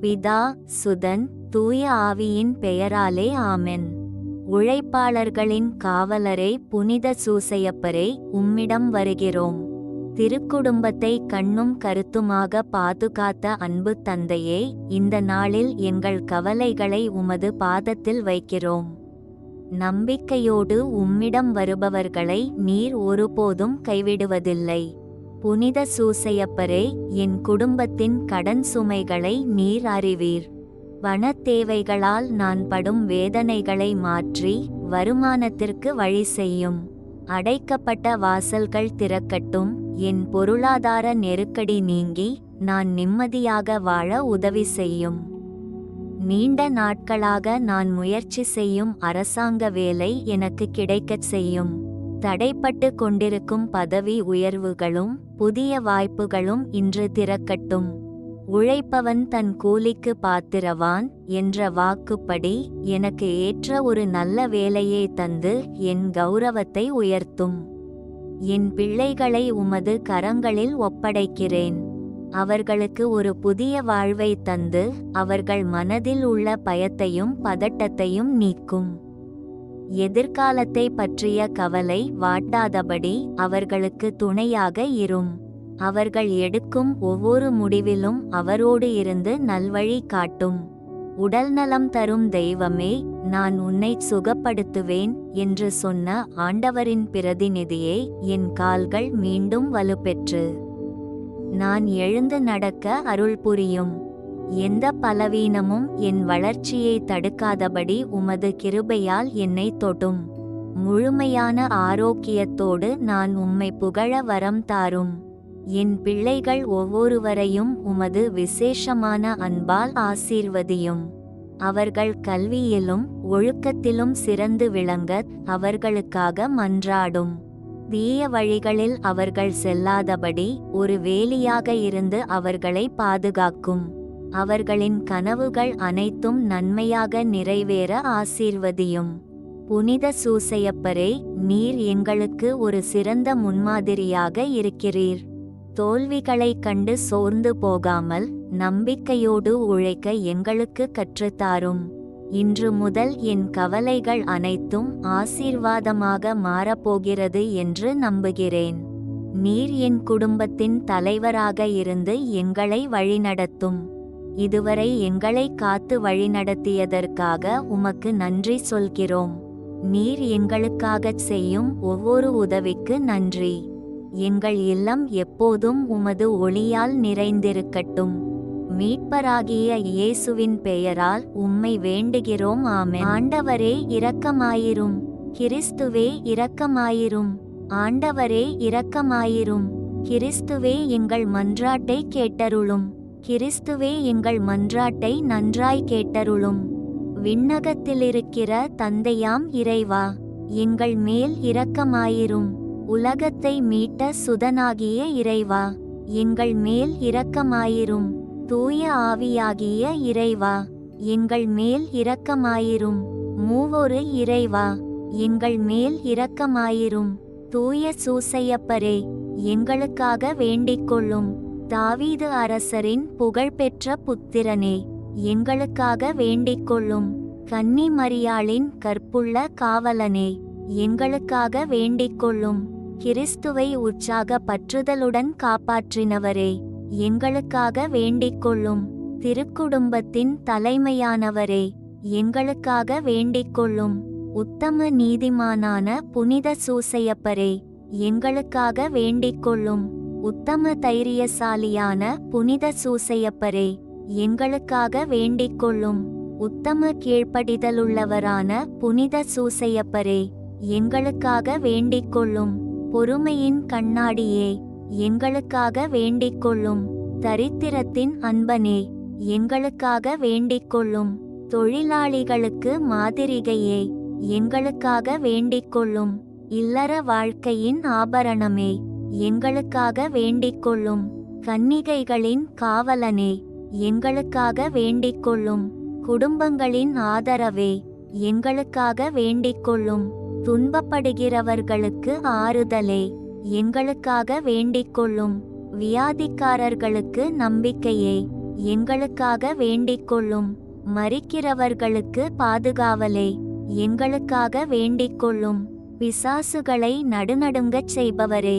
பிதா சுதன் தூய ஆவியின் பெயராலே ஆமென். உழைப்பாளர்களின் காவலரே புனித சூசையப்பரே உம்மிடம் வருகிறோம். திருக்குடும்பத்தை கண்ணும் கருத்துமாக பாதுகாத்த அன்பு தந்தையே இந்த நாளில் எங்கள் கவலைகளை உமது பாதத்தில் வைக்கிறோம். நம்பிக்கையோடு உம்மிடம் வருபவர்களை நீர் ஒருபோதும் கைவிடுவதில்லை. புனித சூசையப்பரே என் குடும்பத்தின் கடன் சுமைகளை நீர் அறிவீர். வனத்தேவைகளால் நான் படும் வேதனைகளை மாற்றி வருமானத்திற்கு வழி செய்யும். அடைக்கப்பட்ட வாசல்கள் திறக்கட்டும் என் பொருளாதார நெருக்கடி நீங்கி நான் நிம்மதியாக வாழ உதவி செய்யும். நீண்ட நாட்களாக நான் முயற்சி செய்யும் அரசாங்க வேலை எனக்கு கிடைக்கச் செய்யும். தடைப்பட்டு கொண்டிருக்கும் பதவி உயர்வுகளும் புதிய வாய்ப்புகளும் இன்று திறக்கட்டும். உழைப்பவன் தன் கூலிக்கு பாத்திரவான் என்ற வாக்குப்படி எனக்கு ஏற்ற ஒரு நல்ல வேலையை தந்து என் கௌரவத்தை உயர்த்தும். என் பிள்ளைகளை உமது கரங்களில் ஒப்படைக்கிறேன். அவர்களுக்கு ஒரு புதிய வாழ்வை தந்து அவர்கள் மனதில் உள்ள பயத்தையும் பதட்டத்தையும் நீக்கும். எதிர்காலத்தை பற்றிய கவலை வாட்டாதபடி அவர்களுக்கு துணையாக இரும். அவர்கள் எடுக்கும் ஒவ்வொரு முடிவிலும் அவரோடு இருந்து நல்வழி காட்டும். உடல்நலம் தரும் தெய்வமே நான் உன்னை சுகப்படுத்துவேன் என்று சொன்ன ஆண்டவரின் பிரதிநிதியே என் கால்கள் மீண்டும் வலுப்பெற்று. நான் எழுந்து நடக்க அருள் புரியும். எந்த பலவீனமும் என் வளர்ச்சியை தடுக்காதபடி உமது கிருபையால் என்னை தொடும். முழுமையான ஆரோக்கியத்தோடு நான் உம்மை புகழ வரம் தாரும். என் பிள்ளைகள் ஒவ்வொருவரையும் உமது விசேஷமான அன்பால் ஆசீர்வதியும். அவர்கள் கல்வியிலும் ஒழுக்கத்திலும் சிறந்து விளங்க அவர்களுக்காக மன்றாடும். தீய வழிகளில் அவர்கள் செல்லாதபடி ஒரு வேலியாக இருந்து அவர்களை பாதுகாக்கும். அவர்களின் கனவுகள் அனைத்தும் நன்மையாக நிறைவேற ஆசீர்வதியும். புனித சூசையப்பரே நீர் எங்களுக்கு ஒரு சிறந்த முன்மாதிரியாக இருக்கிறீர். தோல்விகளைக் கண்டு சோர்ந்து போகாமல் நம்பிக்கையோடு உழைக்க எங்களுக்கு கற்றுத்தாரும். இன்று முதல் என் கவலைகள் அனைத்தும் ஆசீர்வாதமாக மாறப்போகிறது என்று நம்புகிறேன். நீர் என் குடும்பத்தின் தலைவராக இருந்து எங்களை வழிநடத்தும். இதுவரை எங்களை காத்து வழிநடத்தியதற்காக உமக்கு நன்றி சொல்கிறோம். நீர் எங்களுக்காகச் செய்யும் ஒவ்வொரு உதவிக்கு நன்றி. எங்கள் இல்லம் எப்போதும் உமது ஒளியால் நிறைந்திருக்கட்டும். மீட்பராகிய இயேசுவின் பெயரால் உம்மை வேண்டுகிறோம் ஆமே ஆண்டவரே இரக்கமாயிரும். கிறிஸ்துவே இரக்கமாயிரும். ஆண்டவரே இரக்கமாயிரும். கிறிஸ்துவே எங்கள் மன்றாட்டை கேட்டருளும். கிறிஸ்துவே எங்கள் மன்றாட்டை நன்றாய் கேட்டருளும். விண்ணகத்திலிருக்கிற தந்தையாம் இறைவா எங்கள் மேல் இரக்கமாயிரும். உலகத்தை மீட்ட சுதனாகிய இறைவா எங்கள் மேல் இரக்கமாயிரும். தூய ஆவியாகிய இறைவா எங்கள் மேல் இரக்கமாயிரும். மூவொரு இறைவா எங்கள் மேல் இரக்கமாயிரும். தூய சூசையப்பரே எங்களுக்காக வேண்டிக்கொள்ளும். தாவீது அரசரின் புகழ்பெற்ற புத்திரனே எங்களுக்காக வேண்டிக்கொள்ளும் கன்னி மரியாளின் கற்புள்ள காவலனே எங்களுக்காக வேண்டிக்கொள்ளும் கிறிஸ்துவை உற்சாக பற்றுதலுடன் காப்பாற்றினவரே எங்களுக்காக வேண்டிக்கொள்ளும் திருக்குடும்பத்தின் தலைமையானவரே எங்களுக்காக வேண்டிக்கொள்ளும் உத்தம நீதிமானான புனித சூசையப்பரே எங்களுக்காக வேண்டிக்கொள்ளும் உத்தம தைரியசாலியான புனித சூசையப்பரே எங்களுக்காக வேண்டிக்கொள்ளும் உத்தம கீழ்ப்படிதலுள்ளவரான புனித சூசையப்பரே எங்களுக்காக வேண்டிக்கொள்ளும் பொறுமையின் கண்ணாடியே எங்களுக்காக வேண்டிக்கொள்ளும் தரித்திரத்தின் அன்பனே எங்களுக்காக வேண்டிக்கொள்ளும் தொழிலாளிகளுக்கு மாதிரிகையே எங்களுக்காக வேண்டிக்கொள்ளும் இல்லற வாழ்க்கையின் ஆபரணமே. எங்களுக்காக வேண்டிக்கொள்ளும் கன்னிகைகளின் காவலனே எங்களுக்காக வேண்டிக்கொள்ளும் குடும்பங்களின் ஆதரவே எங்களுக்காக வேண்டிக்கொள்ளும் துன்பப்படுகிறவர்களுக்கு ஆறுதலே எங்களுக்காக வேண்டிக்கொள்ளும் வியாதிக்காரர்களுக்கு நம்பிக்கையே எங்களுக்காக வேண்டிக்கொள்ளும் மறிக்கிறவர்களுக்கு பாதுகாவலே எங்களுக்காக வேண்டிக்கொள்ளும் பிசாசுகளை நடுநடுங்கச் செய்பவரே.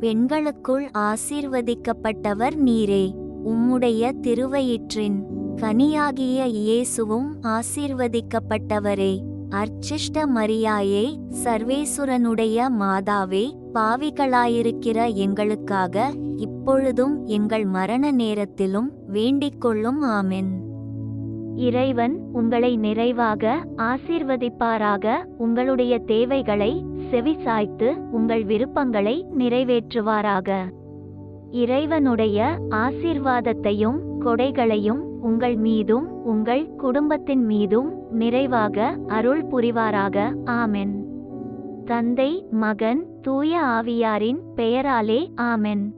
பெண்களுக்குள் ஆசீர்வதிக்கப்பட்டவர் நீரே. உம்முடைய திருவயிற்றின் கனியாகிய இயேசுவும் ஆசீர்வதிக்கப்பட்டவரே. அர்ச்சிஷ்ட மரியாயே சர்வேசுரனுடைய மாதாவே பாவிகளாயிருக்கிற எங்களுக்காக இப்பொழுதும் எங்கள் மரண நேரத்திலும் வேண்டிக்கொள்ளும் ஆமென். இறைவன் உங்களை நிறைவாக ஆசீர்வதிப்பாராக. உங்களுடைய தேவைகளை செவிசாய்த்து உங்கள் விருப்பங்களை நிறைவேற்றுவாராக. இறைவனுடைய ஆசீர்வாதத்தையும் கொடைகளையும் உங்கள் மீதும் உங்கள் குடும்பத்தின் மீதும் நிறைவாக அருள் புரிவாராக. ஆமென். தந்தை மகன் தூய ஆவியாரின் பெயராலே ஆமென்.